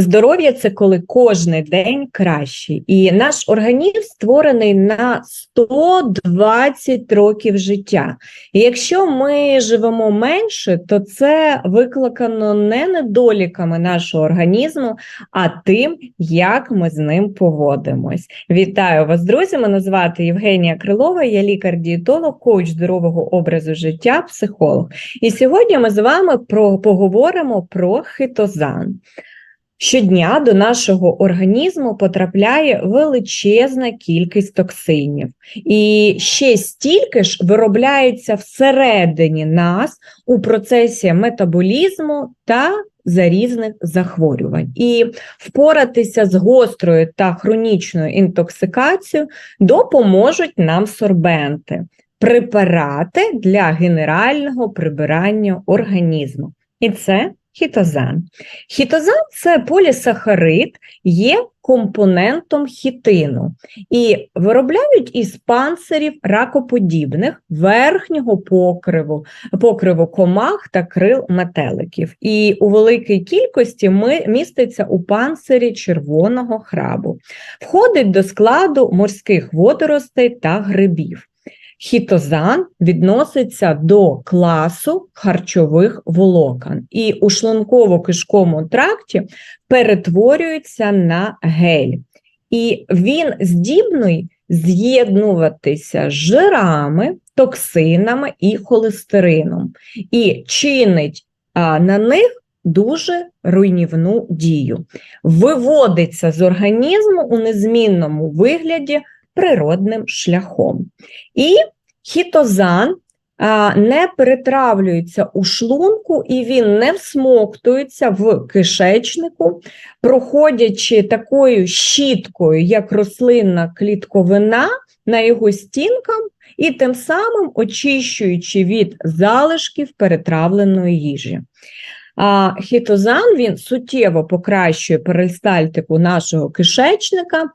Здоров'я це коли кожний день кращий, і наш організм створений на 120 років життя. І якщо ми живемо менше, то це викликано не недоліками нашого організму, а тим, як ми з ним поводимось. Вітаю вас, друзі! Мене звати Євгенія Крилова, я лікар-дієтолог, коуч здорового образу життя, психолог. І сьогодні ми з вами про поговоримо про хитозан. Щодня до нашого організму потрапляє величезна кількість токсинів, і ще стільки ж виробляється всередині нас у процесі метаболізму та за різних захворювань. І впоратися з гострою та хронічною інтоксикацією допоможуть нам сорбенти, препарати для генерального прибирання організму. І це хітозан. Хітозан це полісахарид, є компонентом хітину і виробляють із панцирів ракоподібних верхнього покриву, покриву комах та крил метеликів. І у великій кількості ми, міститься у панцирі червоного храбу, входить до складу морських водоростей та грибів. Хітозан відноситься до класу харчових волокон і у шлунково-кишковому тракті перетворюється на гель. І він здібний з'єднуватися з жирами, токсинами і холестерином, і чинить на них дуже руйнівну дію. Виводиться з організму у незмінному вигляді природним шляхом. І хітозан не перетравлюється у шлунку, і він не всмоктується в кишечнику, проходячи такою щіткою, як рослинна клітковина на його стінкам, і тим самим очищуючи від залишків перетравленої їжі. А хітозан він суттєво покращує перистальтику нашого кишечника,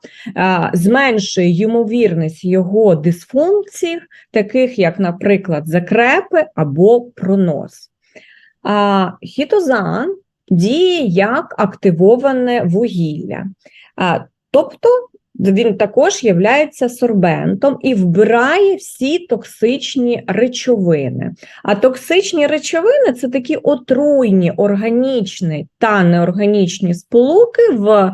зменшує ймовірність його дисфункцій, таких як, наприклад, закрепи або пронос. Хітозан діє як активоване вугілля. Тобто він також є сорбентом і вбирає всі токсичні речовини. А токсичні речовини це такі отруйні органічні та неорганічні сполуки, в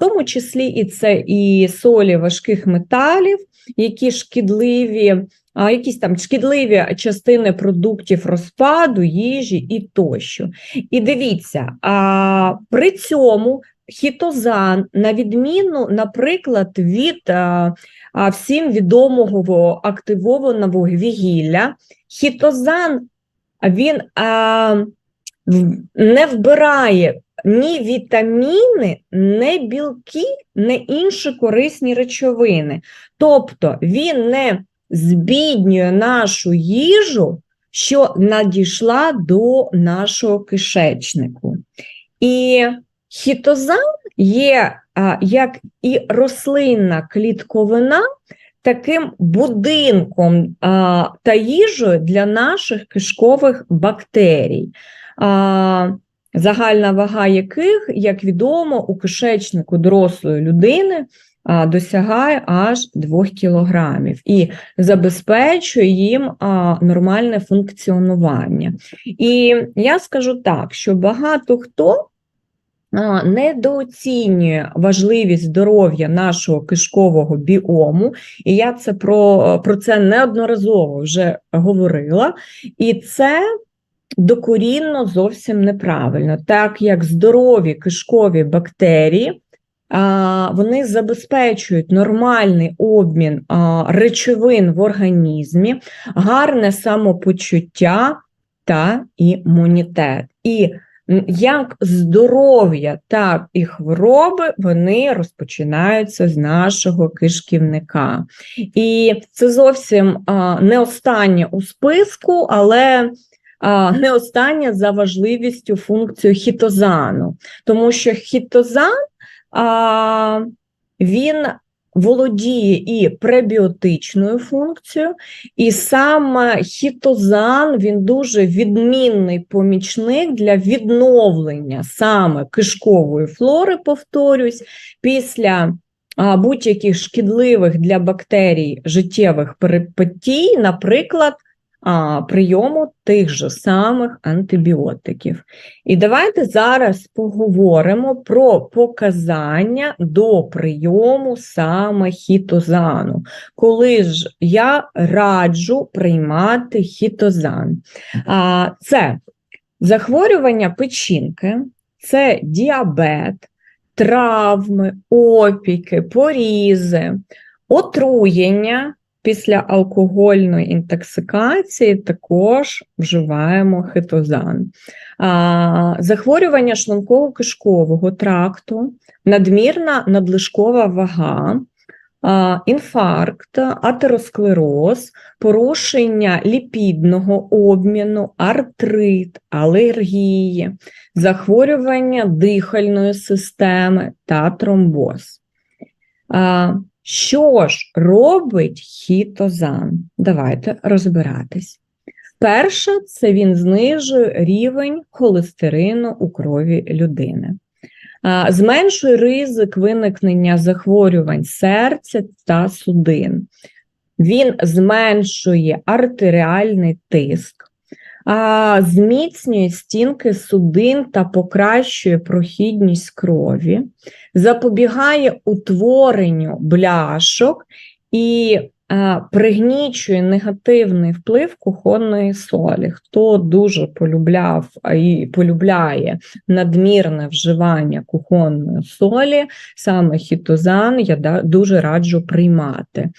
тому числі і це і солі важких металів, які шкідливі. Якісь там шкідливі частини продуктів розпаду, їжі і тощо. І дивіться, при цьому хітозан, на відміну, наприклад, від а, а, всім відомого активованого вігілля, хітозан він а, не вбирає ні вітаміни, ні білки, ні інші корисні речовини. Тобто він не збіднює нашу їжу, що надійшла до нашого кишечнику. І Хітозан є як і рослинна клітковина, таким будинком та їжею для наших кишкових бактерій, загальна вага яких, як відомо, у кишечнику дорослої людини досягає аж 2 кілограмів і забезпечує їм нормальне функціонування. І я скажу так, що багато хто недооцінює важливість здоров'я нашого кишкового біому, і я це про, про це неодноразово вже говорила, і це докорінно зовсім неправильно, так як здорові кишкові бактерії. Вони забезпечують нормальний обмін речовин в організмі, гарне самопочуття та імунітет. І як здоров'я, так і хвороби вони розпочинаються з нашого кишківника. І це зовсім не останнє у списку, але не останнє за важливістю функцію хітозану, тому що хітозан він володіє і пребіотичною функцією, і саме хітозан він дуже відмінний помічник для відновлення саме кишкової флори, повторюсь, після будь-яких шкідливих для бактерій життєвих перипетій, наприклад, прийому тих же самих антибіотиків. І давайте зараз поговоримо про показання до прийому саме хітозану. Коли ж я раджу приймати хітозан. А, Це захворювання печінки, це діабет, травми, опіки, порізи, отруєння. Після алкогольної інтоксикації також вживаємо хитозан. Захворювання шлунково-кишкового тракту, надмірна надлишкова вага, інфаркт, атеросклероз, порушення ліпідного обміну, артрит, алергії, захворювання дихальної системи та тромбоз. Що ж робить хітозан? Давайте розбиратись. Перше, це він знижує рівень холестерину у крові людини, зменшує ризик виникнення захворювань серця та судин. Він зменшує артеріальний тиск, зміцнює стінки судин та покращує прохідність крові, запобігає утворенню бляшок і пригнічує негативний вплив кухонної солі. Хто дуже полюбляв і полюбляє надмірне вживання кухонної солі, саме хітозан я дуже раджу приймати.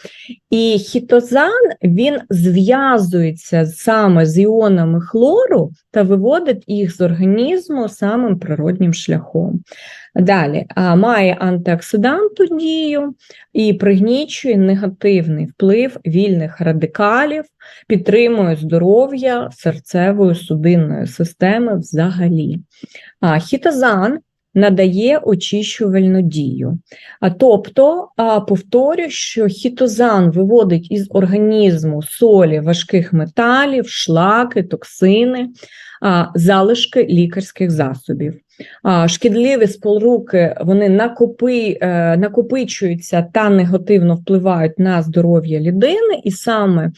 І хітозан він зв'язується саме з іонами хлору та виводить їх з організму самим природнім шляхом. Далі має антиоксиданту дію і пригнічує негативний вплив вільних радикалів, підтримує здоров'я серцевої судинної системи взагалі. А хітозан надає очищувальну дію. А тобто, повторюю, що хітозан виводить із організму солі важких металів, шлаки, токсини, залишки лікарських засобів. Шкідливі сполуки вони накопи, е, накопичуються та негативно впливають на здоров'я людини, і саме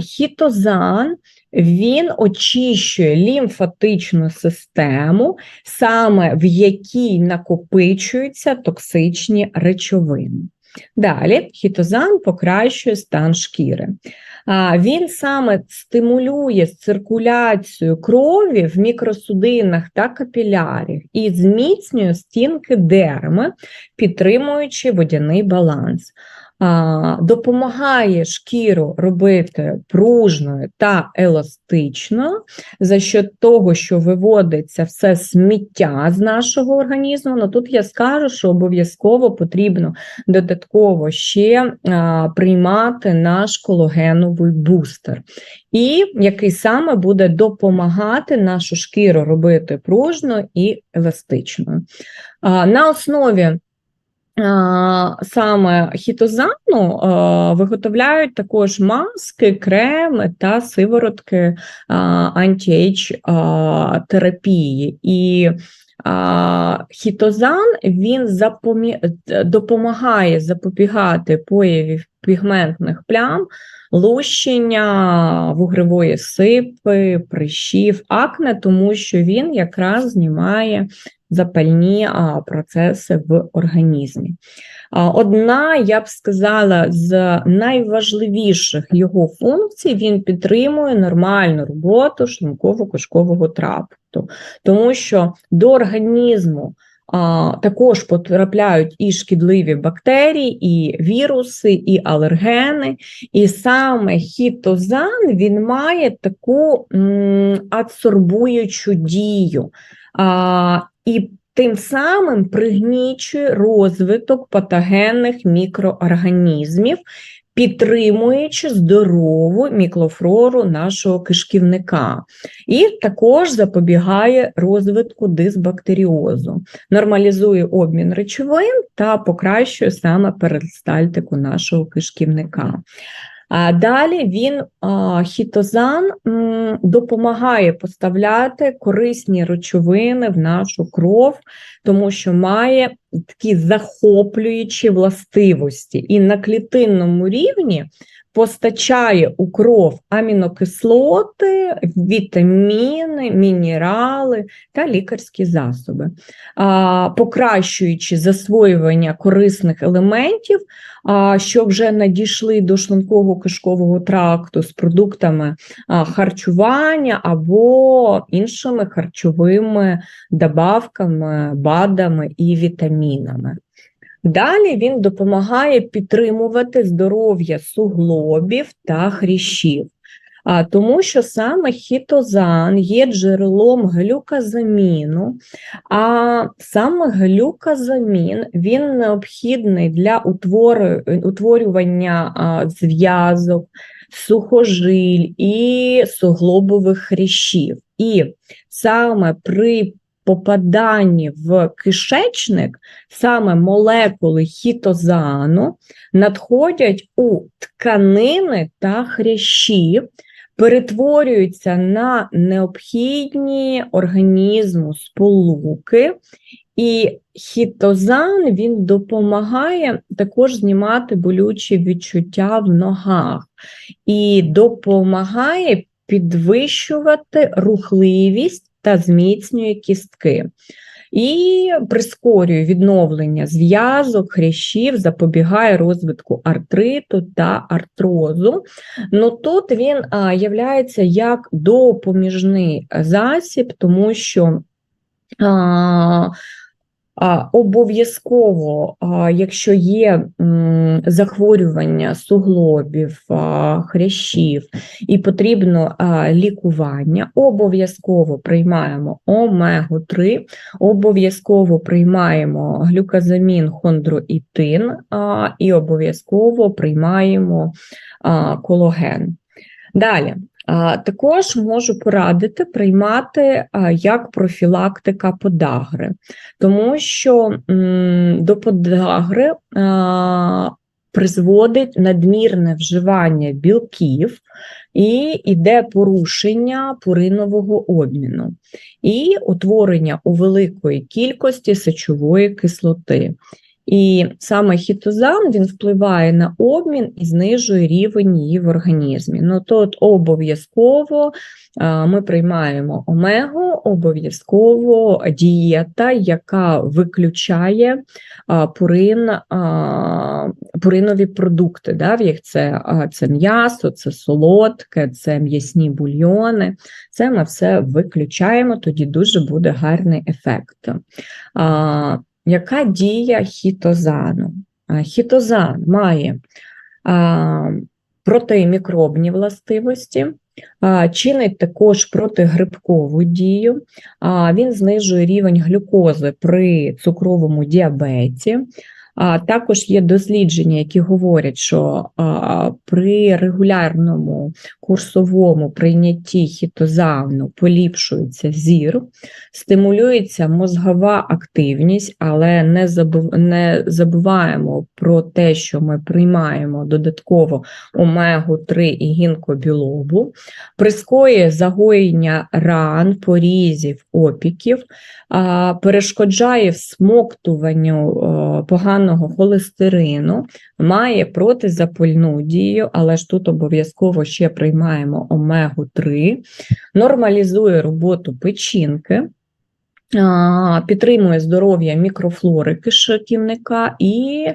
хітозан він очищує лімфатичну систему, саме в якій накопичуються токсичні речовини. Далі хітозан покращує стан шкіри. Він саме стимулює циркуляцію крові в мікросудинах та капілярах і зміцнює стінки дерми, підтримуючи водяний баланс допомагає шкіру робити пружною та еластичною за що того, що виводиться все сміття з нашого організму. Ну тут я скажу, що обов'язково потрібно додатково ще приймати наш кологеновий бустер, і який саме буде допомагати нашу шкіру робити пружною і еластичною. На основі Саме хітозану виготовляють також маски, креми та сиворотки антіейдж терапії. І хітозан він запомі... допомагає запобігати появі пігментних плям, лущення вугревої сипи, прищів, акне, тому що він якраз знімає запальні процеси в організмі. Одна, я б сказала, з найважливіших його функцій він підтримує нормальну роботу шлунково-кишкового тракту, тому що до організму також потрапляють і шкідливі бактерії, і віруси, і алергени. І саме хітозан він має таку адсорбуючу дію. І тим самим пригнічує розвиток патогенних мікроорганізмів підтримуючи здорову мікрофлору нашого кишківника, і також запобігає розвитку дисбактеріозу, нормалізує обмін речовин та покращує саме перистальтику нашого кишківника. Далі він хітозан допомагає поставляти корисні речовини в нашу кров, тому що має такі захоплюючі властивості, і на клітинному рівні постачає у кров амінокислоти, вітаміни, мінерали та лікарські засоби, покращуючи засвоювання корисних елементів, що вже надійшли до шлунково кишкового тракту з продуктами харчування або іншими харчовими добавками, БАДами і вітамінами. Далі він допомагає підтримувати здоров'я суглобів та хрящів, а тому що саме хітозан є джерелом глюказаміну, а саме глюказамін він необхідний для утворювання зв'язок, сухожиль і суглобових хрящів. І саме при попаданні в кишечник саме молекули хітозану надходять у тканини та хрящі, перетворюються на необхідні організму сполуки, і хітозан він допомагає також знімати болючі відчуття в ногах. І допомагає підвищувати рухливість та зміцнює кістки. І прискорює відновлення зв'язок, хрящів, запобігає розвитку артриту та артрозу. Ну Тут він є як допоміжний засіб, тому що а, Обов'язково, якщо є захворювання суглобів, хрящів і потрібно лікування, обов'язково приймаємо омегу 3, обов'язково приймаємо глюказамін, хондроїтин і обов'язково приймаємо кологен. Далі. Також можу порадити приймати як профілактика подагри, тому що до подагри призводить надмірне вживання білків і йде порушення пуринового обміну, і утворення у великої кількості сечової кислоти. І саме хітозан він впливає на обмін і знижує рівень її в організмі. Ну тут обов'язково ми приймаємо омегу, обов'язково дієта, яка виключає пурин, пуринові продукти. Да, в їх Це це м'ясо, це солодке, це м'ясні бульйони. Це ми все виключаємо, тоді дуже буде гарний ефект. Яка дія хітозану? Хітозан має протимікробні властивості, чинить також протигрибкову дію, він знижує рівень глюкози при цукровому діабеті, а також є дослідження, які говорять, що при регулярному курсовому прийнятті хітозавну поліпшується зір, стимулюється мозгова активність, але не забуваємо про те, що ми приймаємо додатково омегу 3 і гінкобілобу, прискоює загоєння ран, порізів, опіків, перешкоджає всмоктуванню поганого холестерину, має протизапальну дію, але ж тут обов'язково ще приймаємо омегу 3, нормалізує роботу печінки. Підтримує здоров'я мікрофлори кишківника і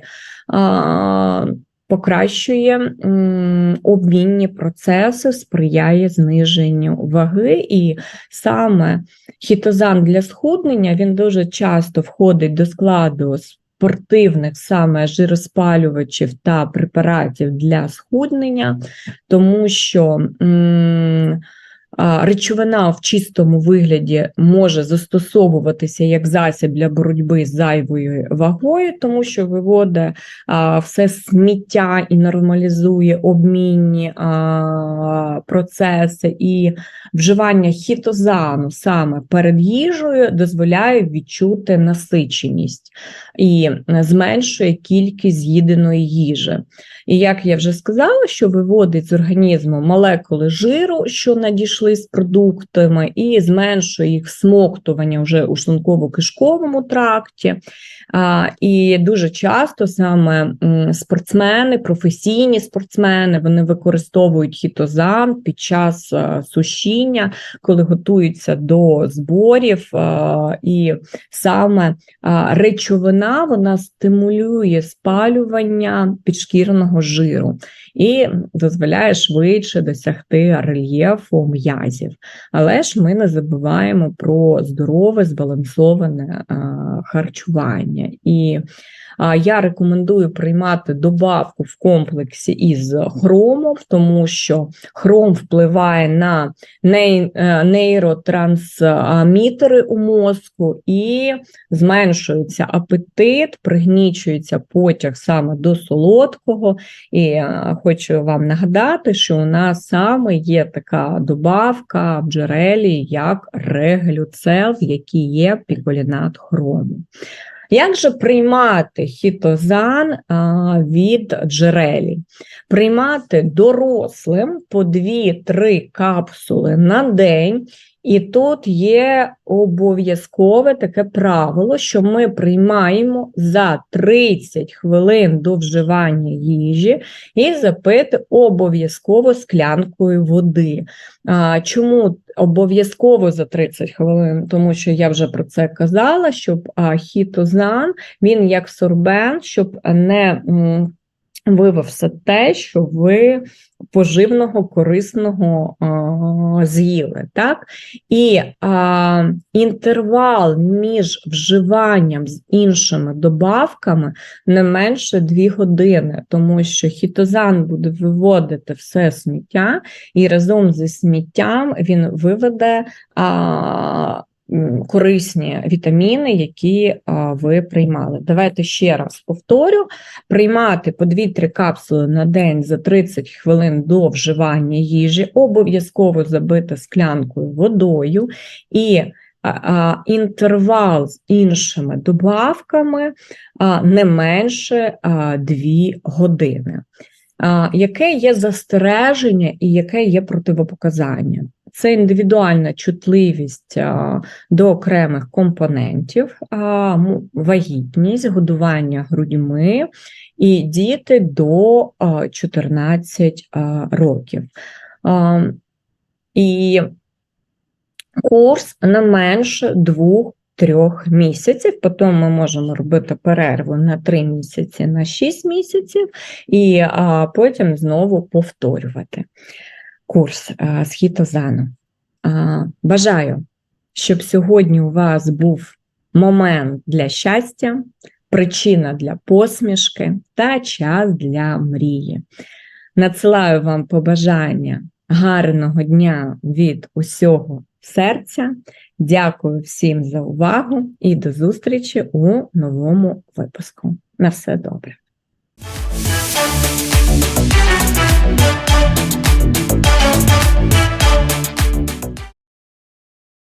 покращує обмінні процеси, сприяє зниженню ваги, і саме хітозан для схуднення він дуже часто входить до складу спортивних саме жироспалювачів та препаратів для схуднення, тому що а, речовина в чистому вигляді може застосовуватися як засіб для боротьби з зайвою вагою, тому що виводить все сміття і нормалізує обмінні процеси, і вживання хітозану саме перед їжею дозволяє відчути насиченість і зменшує кількість з'їденої їжі. І як я вже сказала, що виводить з організму молекули жиру, що надійшли з продуктами, і зменшує їх всмоктування вже у шлунково-кишковому тракті. І дуже часто саме спортсмени, професійні спортсмени, вони використовують хітозан під час а, сушіння, коли готуються до зборів, а, і саме речовина вона стимулює спалювання підшкірного жиру і дозволяє швидше досягти рельєфу м'язів. Але ж ми не забуваємо про здорове, збалансоване харчування. І я рекомендую приймати добавку в комплексі із хромом, тому що хром впливає на е, нейротрансмітери у мозку і зменшується апетит, пригнічується потяг саме до солодкого. І е, хочу вам нагадати, що у нас саме є така добавка в джерелі, як реглюцел, який є піколінат хрому. Як же приймати хітозан від джерелі? Приймати дорослим по 2-3 капсули на день, і тут є обов'язкове таке правило, що ми приймаємо за 30 хвилин до вживання їжі і запити обов'язково склянкою води. А, Чому обов'язково за 30 хвилин? Тому що я вже про це казала, щоб хітозан він як сорбент, щоб не вивив все те, що ви поживного, корисного а, з'їли. Так? І а, інтервал між вживанням з іншими добавками не менше 2 години, тому що хітозан буде виводити все сміття, і разом зі сміттям він виведе а, корисні вітаміни, які ви приймали. Давайте ще раз повторю: приймати по 2-3 капсули на день за 30 хвилин до вживання їжі, обов'язково забити склянкою водою і інтервал з іншими добавками не менше а, 2 години. Яке є застереження і яке є противопоказання? Це індивідуальна чутливість до окремих компонентів, вагітність, годування грудьми і діти до а, 14 а, років. І курс не менше двох. Трьох місяців, потім ми можемо робити перерву на 3 місяці, на 6 місяців, і а, потім знову повторювати курс з хітозану. Бажаю, щоб сьогодні у вас був момент для щастя, причина для посмішки та час для мрії. Надсилаю вам побажання гарного дня від усього серця. Дякую всім за увагу і до зустрічі у новому випуску. На все добре.